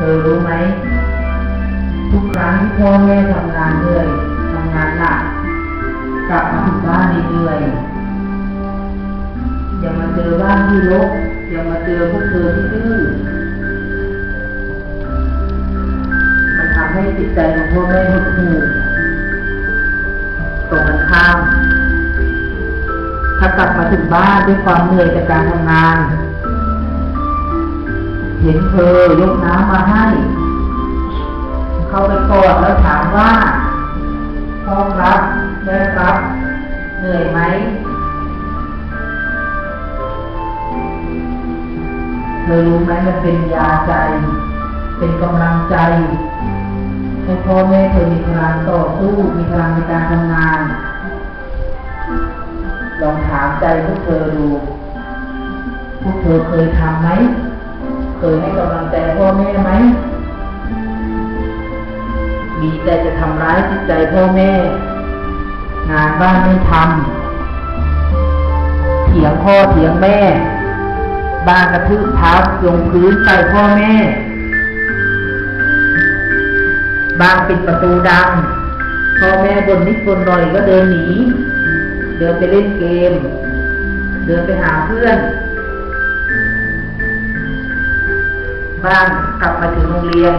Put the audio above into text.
ธอรู้ไหม ทุกครั้งที่พ่อแม่ทำงานเหนื่อยทำงานหนักกลับมาถึงบ้านเหนื่อยอย่ามาเจอบ้านที่รกอย่ามาเจอพวกเธอที่ดื้อมันทำให้จิตใจของพ่อแม่หดหู่ตรงกันข้ามถ้ากลับมาถึงบ้านด้วยความเหนื่อยจากการทำงาน เห็นเธอยกน้ำมาให้ เข้าไปกอดแล้วถามว่าพ่อครับแม่ครับ เหนื่อยไหม เธอรู้ไหมมันเป็นยาใจ เป็นกำลังใจให้พ่อแม่เธอมีพลังต่อสู้ มีพลังในการทำงาน ลองถามใจพวกเธอดู พวกเธอเคยทำไหม เคยให้กำลังใจพ่อแม่ไหม มีแต่จะทำร้ายจิตใจพ่อแม่ งานบ้านไม่ทำเถียงพ่อเถียงแม่ บ้านกระทืบเท้าลงพื้นใส่พ่อแม่ บ้านปิดประตูดัง พ่อแม่บนนิดบนหน่อยก็เดินหนี เดินไปเล่นเกม เดินไปหาเพื่อน บ้านกลับมาถึงโรงเรียน